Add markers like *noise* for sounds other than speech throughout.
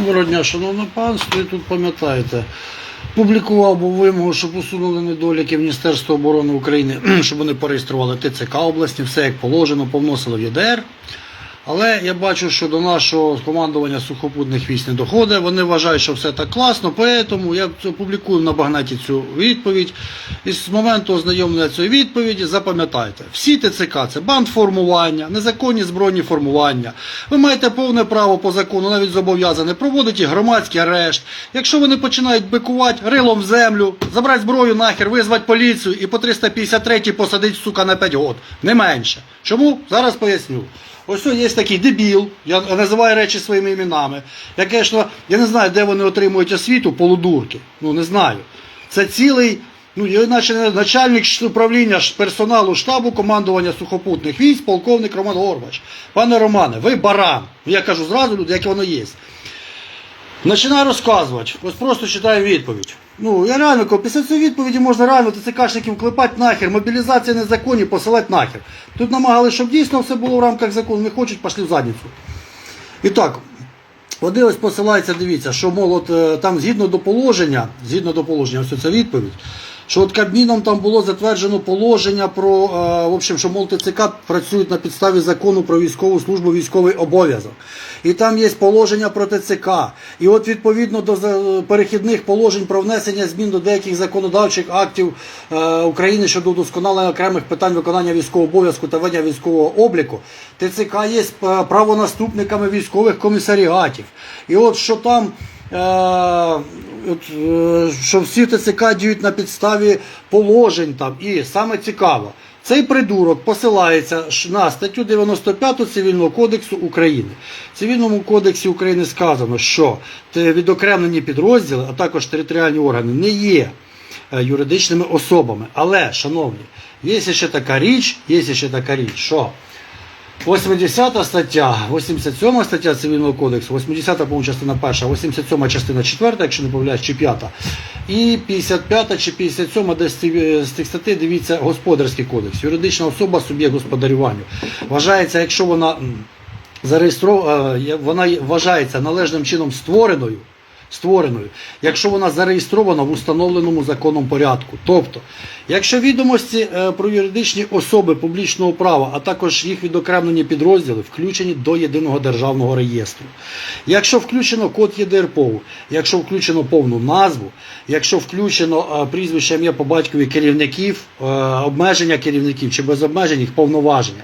Доброго дня, шановне панство, і тут пам'ятаєте, публікував був вимогу, щоб усунули недоліки Міністерства оборони України, *clears throat* щоб вони пореєстрували ТЦК обласні, все як положено, повносили в ЄДР. Але я бачу, що до нашого командування сухопутних військ не доходить. Вони вважають, що все так класно, тому я це публікую на багнаті цю відповідь. І з моменту ознайомлення цієї відповіді запам'ятайте, всі ТЦК це бандформування, незаконні збройні формування. Ви маєте повне право по закону, навіть зобов'язані, проводити громадський арешт. Якщо вони починають бикувати рилом в землю, забрати зброю нахер, визвати поліцію і по 353 посадити, сука, на 5 год. Не менше. Чому? Зараз поясню. Ось є такий дебіл, я називаю речі своїми іменами. Я, звісно, я не знаю, де вони отримують освіту, полудурки. Ну, не знаю. Це цілий, ну, я начальник управління персоналу штабу командування сухопутних військ, полковник Роман Горбач. Пане Романе, ви баран. Ну, Я кажу зразу, як воно є. Починаю розказувати. Ось просто читаю відповідь. Ну, я реально кажу, після цієї відповіді можна реально ТЦКшників клепати нахер, мобілізація незаконні, посилати нахер. Тут намагали, щоб дійсно все було в рамках закону, не хочуть, пішли в задницю. І так, вони ось посилаються, дивіться, що мол, от, е, там згідно до положення, згідно до положення, ось ця відповідь, що от Кабміном там було затверджено положення про, е, в общем, що мол ТЦК працюють на підставі закону про військову службу, військовий обов'язок. І там є положення про ТЦК. І от відповідно до перехідних положень про внесення змін до деяких законодавчих актів е, України щодо удосконалення окремих питань виконання військового обов'язку та ведення військового обліку, ТЦК є е, правонаступниками військових комісаріатів. І от що там. Е, е, що всі ТЦК діють на підставі положень там. І саме цікаво, цей придурок посилається на статтю 95 Цивільного кодексу України. В Цивільному кодексі України сказано, що відокремлені підрозділи, а також територіальні органи не є е, юридичними особами. Але, шановні, є ще така річ, є ще така річ, що 80 стаття, 87 стаття Цивільного кодексу, 80 по-моєму, частина перша, 87 частина 4, якщо не помиляюсь, чи 5. І 55 чи 57, де з з статей дивіться господарський кодекс. Юридична особа суб'єкт господарювання. Вважається, якщо вона зареєстрована, вона вважається належним чином створеною. Створеною, якщо вона зареєстрована в установленому законом порядку. Тобто, якщо відомості е, про юридичні особи публічного права, а також їх відокремлені підрозділи включені до єдиного державного реєстру. Якщо включено код ЄДРПОВ, якщо включено повну назву, якщо включено е, прізвище ім'я по батькові керівників, е, обмеження керівників чи без обмежень їх повноваження,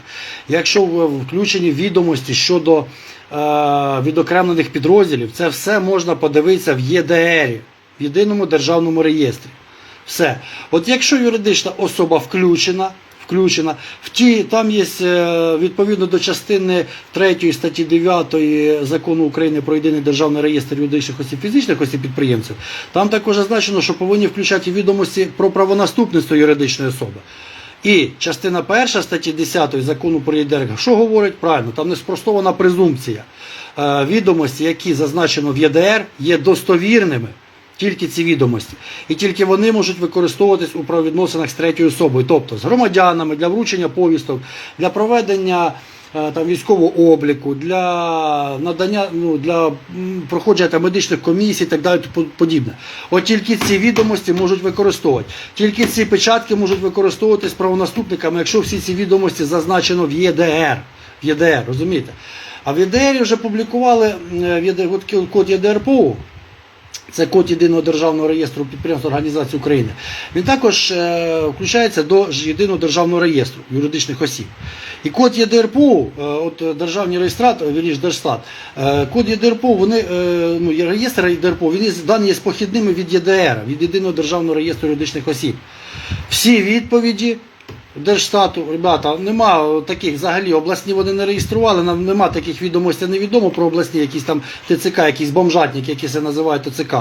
якщо включені відомості щодо відокремлених підрозділів, це все можна подивитися в ЄДР, в єдиному державному реєстрі. Все. От якщо юридична особа включена, включена, в ті, там є е, відповідно до частини 3 статті 9 закону України про єдиний державний реєстр юридичних осіб фізичних осіб підприємців, там також зазначено, що повинні включати відомості про правонаступництво юридичної особи. І частина перша статті 10 закону про ЄДР, що говорить правильно, там не спростована презумпція. Е, Відомості, які зазначено в ЄДР, є достовірними. Тільки ці відомості. І тільки вони можуть використовуватись у правовідносинах з третьою особою, тобто з громадянами для вручення повісток, для проведення там, військового обліку, для надання, ну, для проходження там, медичних комісій і так далі подібне. От тільки ці відомості можуть використовувати. Тільки ці печатки можуть використовуватись правонаступниками, якщо всі ці відомості зазначено в ЄДР. В ЄДР, розумієте? А в ЄДР вже публікували е, код ЄДРПУ, це код єдиного державного реєстру підприємств організацій України. Він також е, включається до єдиного державного реєстру юридичних осіб. І код ЄДРПУ, е, от е, державний реєстратор, вірніш Держстат, е, код ЄДРПУ, вони, е, ну, реєстр ЄДРПУ, він є, дані є похідними від ЄДР, від єдиного державного реєстру юридичних осіб. Всі відповіді Держстату, ребята, нема таких взагалі обласні вони не реєстрували, нам нема таких відомостей, невідомо про обласні якісь там ТЦК, якісь бомжатники, які це називають ТЦК.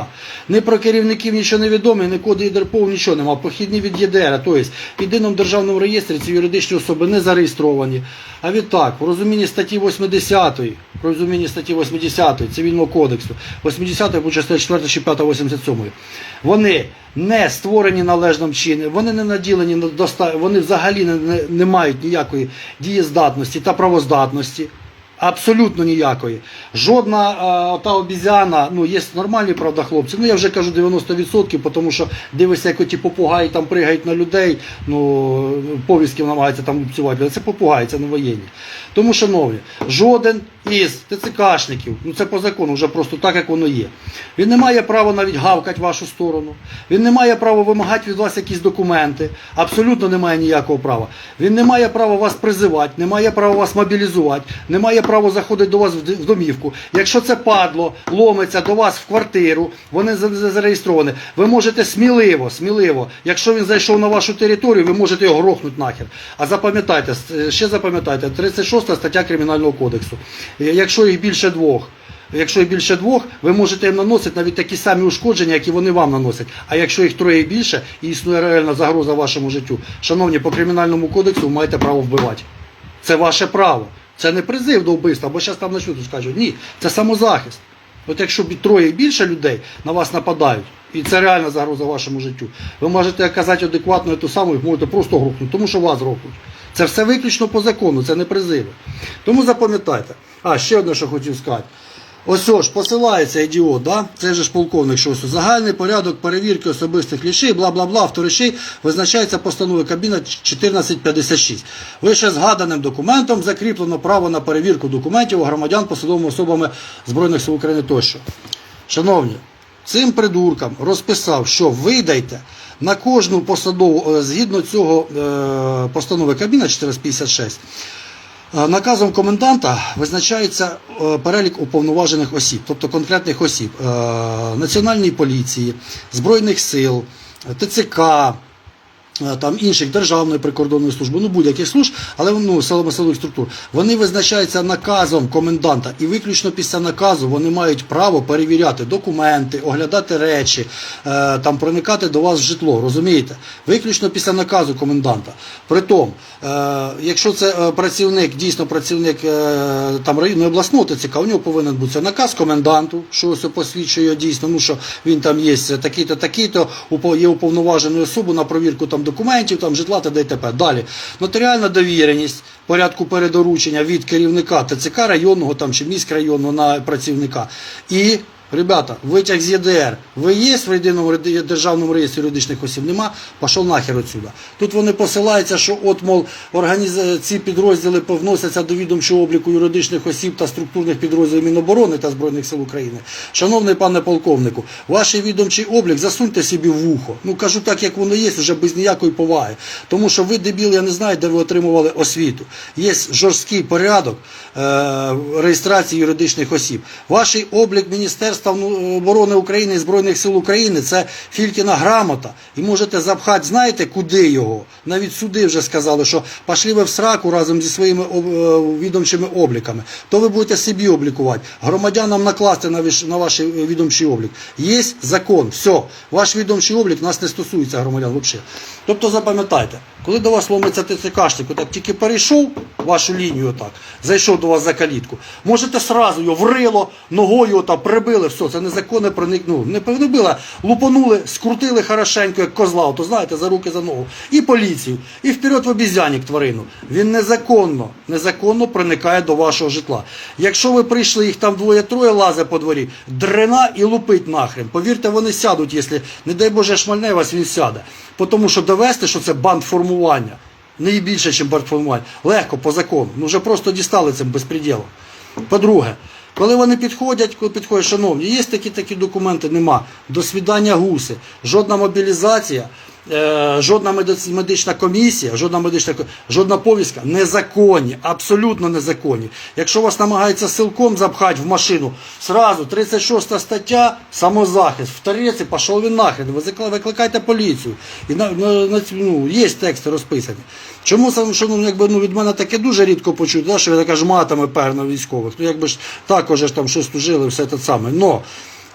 Ні про керівників нічого не відомо, ні коди ЄДРПОВ, нічого нема. Похідні від ЄДР. Тобто в єдиному державному реєстрі ці юридичні особи не зареєстровані. А відтак, в розумінні статті 80, в розумінні статті 80 Цивільного кодексу, 80 по частині 4 чи 5 87, вони не створені належним чином, вони не наділені вони взагалі не, не, не мають ніякої дієздатності та правоздатності. Абсолютно ніякої. Жодна а, та обізяна, ну є нормальні, правда, хлопці. Ну я вже кажу 90%, тому що дивишся, як оті попугаї там пригають на людей, ну повістків намагаються там лупцювати. Але це попугаї, це не воєнні. Тому, шановні, жоден із ТЦКшників, ну це по закону, вже просто так, як воно є. Він не має права навіть гавкати вашу сторону. Він не має права вимагати від вас якісь документи. Абсолютно не має ніякого права. Він не має права вас призивати, не має права вас мобілізувати, не має права заходити до вас в домівку. Якщо це падло ломиться до вас в квартиру, вони за- за- зареєстровані. Ви можете сміливо, сміливо, якщо він зайшов на вашу територію, ви можете його грохнути нахер. А запам'ятайте, ще запам'ятайте, 36 стаття Кримінального кодексу. Е, Якщо їх більше двох. Якщо їх більше двох, ви можете їм наносити навіть такі самі ушкодження, які вони вам наносять. А якщо їх троє і більше, і існує реальна загроза вашому життю, шановні, по кримінальному кодексу маєте право вбивати. Це ваше право. Це не призив до вбивства, бо зараз там начнуть скажуть, ні, це самозахист. От якщо троє і більше людей на вас нападають, і це реальна загроза вашому життю, ви можете оказати адекватно ту саму, їх можете просто грохнути, тому що вас грохнуть. Це все виключно по закону, це не призиви. Тому запам'ятайте. А, ще одне, що хотів сказати. Ось ж, посилається ідіот, да? це же ж полковник, що ось загальний порядок перевірки особистих лішей, бла бла бла, авторишей визначається постановою Кабіна 1456. Вище згаданим документом закріплено право на перевірку документів у громадян посадовими особами Збройних сил України тощо. Шановні, цим придуркам розписав, що видайте на кожну посадову, е, згідно цього е, постанови Кабіна 1456, Е, Наказом коменданта визначається е, перелік уповноважених осіб, тобто конкретних осіб е, Національної поліції, Збройних сил, ТЦК, е, там інших державної прикордонної служби, ну будь-яких служб, але ну, силових структур. Вони визначаються наказом коменданта, і виключно після наказу вони мають право перевіряти документи, оглядати речі, е, там проникати до вас в житло. Розумієте? Виключно після наказу коменданта. Притом, е, якщо це е, працівник, дійсно працівник е, там районної обласного ТЦК, у нього повинен бути наказ коменданту, що ось посвідчує дійсно, ну що він там є такий-то, такий-то, є уповноваженою особою на провірку там документів, там житла та ДТП. Далі нотаріальна довіреність порядку передоручення від керівника ТЦК районного там чи міськрайонного на працівника. І Ребята, витяг з ЄДР. Ви є в єдиному державному реєстрі юридичних осіб? Нема? Пішов нахер отсюда. Тут вони посилаються, що от, мол, організ... ці підрозділи повносяться до відомчого обліку юридичних осіб та структурних підрозділів Міноборони та Збройних сил України. Шановний пане полковнику, ваш відомчий облік засуньте собі в вухо. Ну кажу так, як воно є, вже без ніякої поваги. Тому що ви, дебіл, я не знаю, де ви отримували освіту. Є жорсткий порядок е- реєстрації юридичних осіб. Ваш облік Міністерства оборони України і Збройних сил України це Фількіна грамота. І можете запхати, знаєте, куди його? Навіть суди вже сказали, що пошли ви в сраку разом зі своїми е, відомчими обліками. То ви будете собі облікувати. Громадянам накласти на, ваш- відомчий облік. Є закон, все. Ваш відомчий облік нас не стосується громадян взагалі. Тобто запам'ятайте, коли до вас ломиться ТЦКшник, так тільки перейшов вашу лінію, отак, зайшов до вас за калітку, можете сразу його врило, ногою отак прибили, все, це незаконне проникнуло. Не прибили, лупанули, скрутили хорошенько, як козла, то знаєте, за руки, за ногу. І поліцію, і вперед в обізянник тварину. Він незаконно, незаконно проникає до вашого житла. Якщо ви прийшли, їх там двоє-троє лазе по дворі, дрена і лупить нахрен. Повірте, вони сядуть, якщо, не дай Боже, шмальне вас, він сяде. Тому що довести, що це бандформування, не більше, ніж бандформування, легко по закону. Ну вже просто дістали цим безпреділом. По-друге, коли вони підходять, коли підходять, шановні, є такі такі документи, нема. До свідання гуси, жодна мобілізація, е, жодна медична комісія, жодна медична жодна повістка незаконні, абсолютно незаконні. Якщо вас намагаються силком запхати в машину, сразу 36 стаття, самозахист, в тареці, пішов він нахрен, викликайте поліцію. І на, на, на, ну, є тексти розписані. Чому що ну, якби, ну, від мене таке дуже рідко почути, да, що ви така ж матами пер на військових. Ну, якби ж також ж там щось служили, все те саме. Но,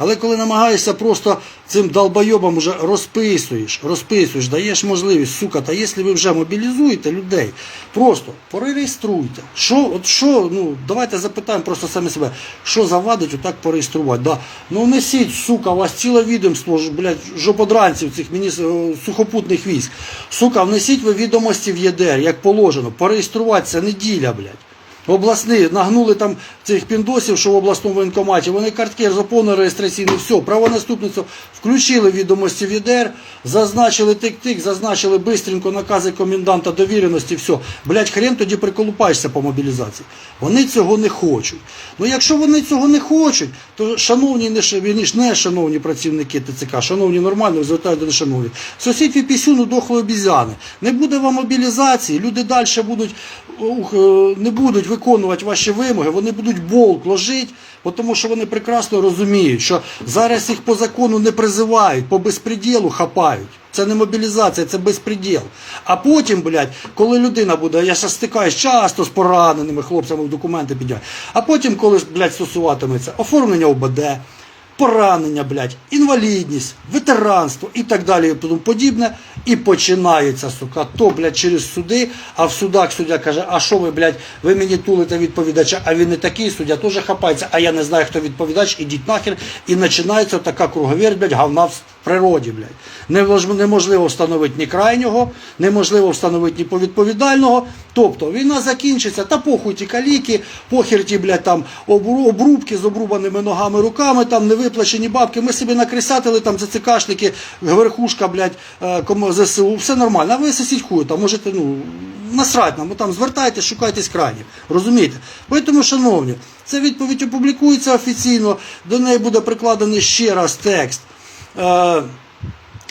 але коли намагаєшся просто цим долбойобам уже розписуєш, розписуєш, даєш можливість, сука, та якщо ви вже мобілізуєте людей, просто перереєструйте. Що, от що, ну, давайте запитаємо просто самі себе, що завадить отак пореєструвати. Да. Ну несіть, сука, у вас ціле відомство, блядь, жоподранців цих мініс... е, сухопутних військ. Сука, внесіть ви відомості в ЄДР, як положено, пореєструвати це неділя, блядь. Обласні нагнули там цих піндосів, що в обласному воєнкоматі, вони картки заповнили реєстраційні, все, правонаступницю включили відомості в ЄДР, зазначили тик-тик, зазначили бистренько накази коменданта довіреності, все. Блять, хрен тоді приколупаєшся по мобілізації. Вони цього не хочуть. Ну якщо вони цього не хочуть, то шановні, не, не шановні працівники ТЦК, шановні нормально, звертаю до шановні. Сусід і пісюну дохлої обізяни. Не буде вам мобілізації, люди далі будуть, е, не будуть виконувати ваші вимоги, вони будуть болт ложити, тому що вони прекрасно розуміють, що зараз їх по закону не призивають, по безпреділу хапають. Це не мобілізація, це безпреділ. А потім, блядь, коли людина буде, я зараз стикаюсь часто з пораненими хлопцями в документи підняють, а потім, коли блядь, стосуватиметься оформлення ОБД, поранення, блядь, інвалідність, ветеранство і так далі, і тому подібне. І починається, сука, то, блядь, через суди, а в судах суддя каже, а що ви, блядь, ви мені тулите відповідача, а він не такий, суддя теж хапається, а я не знаю, хто відповідач, ідіть нахер. І починається така круговерть, блядь, говна в природі, блядь. Неможливо встановити ні крайнього, неможливо встановити ні повідповідального. Тобто війна закінчиться, та похуй ті каліки, похер ті, блядь, там обрубки з обрубаними ногами, руками, там невиплачені бабки. Ми собі накрисатили там ЦЦКшники, верхушка, блядь, е, ЗСУ, все нормально. А ви сосіть хуй, там можете, ну, насрать нам, там звертайтесь, шукайтесь крайніх. Розумієте? Тому, шановні, ця відповідь опублікується офіційно, до неї буде прикладений ще раз текст. Е,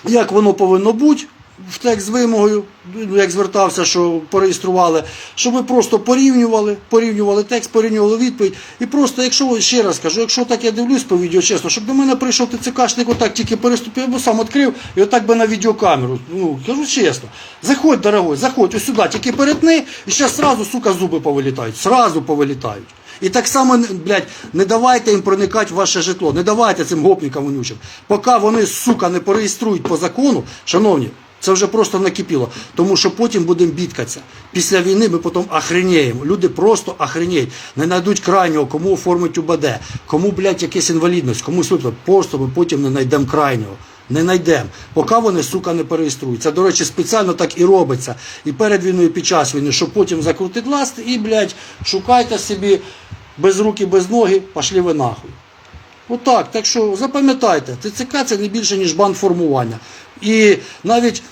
як воно повинно бути в текст з вимогою, ну, як звертався, що пореєстрували, щоб ви просто порівнювали, порівнювали текст, порівнювали відповідь. І просто, якщо ще раз кажу, якщо так я дивлюсь по відео, чесно, щоб до мене прийшов ТЦКшник, отак тільки переступив, або сам відкрив і отак би на відеокамеру. Ну, кажу чесно. Заходь, дорогой, заходь, ось сюди, тільки перетни, і зараз сука, зуби повилітають. Сразу повилітають. І так само, блядь, не давайте їм проникати в ваше житло, не давайте цим гопникам вонючим. Поки вони, сука, не пореєструють по закону, шановні, це вже просто накипіло. Тому що потім будемо бідкатися. Після війни ми потім охреніємо. Люди просто охреніють. Не знайдуть крайнього, кому оформить УБД, кому, блядь, якась інвалідність, комусь. Просто ми потім не знайдемо крайнього. Не знайдемо, поки вони, сука, не переєструються. До речі, спеціально так і робиться. І перед війною, і під час війни, щоб потім закрутити ласт і, блядь, шукайте собі без руки, без ноги, пошли ви нахуй. Отак. Так що запам'ятайте, ТЦК це не більше, ніж бандформування. І навіть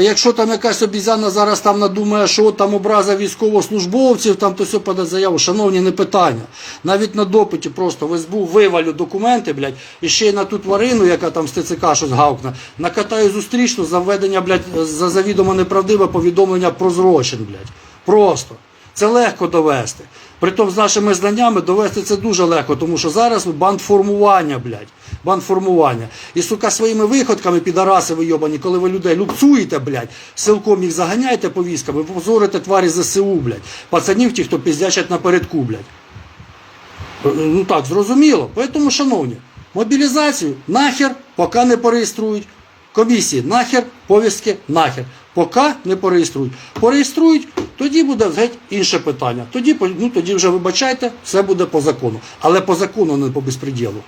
якщо там якась обізяна зараз там надумає, що там образа військовослужбовців, там то все пода заяву, шановні, не питання. Навіть на допиті просто в СБУ вивалю документи, блядь, і ще й на ту тварину, яка там з ТЦК щось гавкне, накатаю зустрічну за введення, блядь, за завідомо неправдиве повідомлення про зрочин, блядь. Просто. Це легко довести. Притом з нашими знаннями довести це дуже легко, тому що зараз бандформування, блядь. Бандформування. І сука своїми виходками, підараси вийобані, коли ви людей люксуєте, блядь, силком їх заганяєте повістками, ви позорите тварі ЗСУ, блядь. Пацанів ті, хто піздячать напередку, блядь. Ну так, зрозуміло. Тому, шановні, мобілізацію нахер, поки не пореєструють. Комісії нахер, повістки нахер. Поки не пореєструють. Пореєструють, тоді буде геть інше питання. Тоді, ну, тоді вже вибачайте, все буде по закону. Але по закону, не по безпреділу.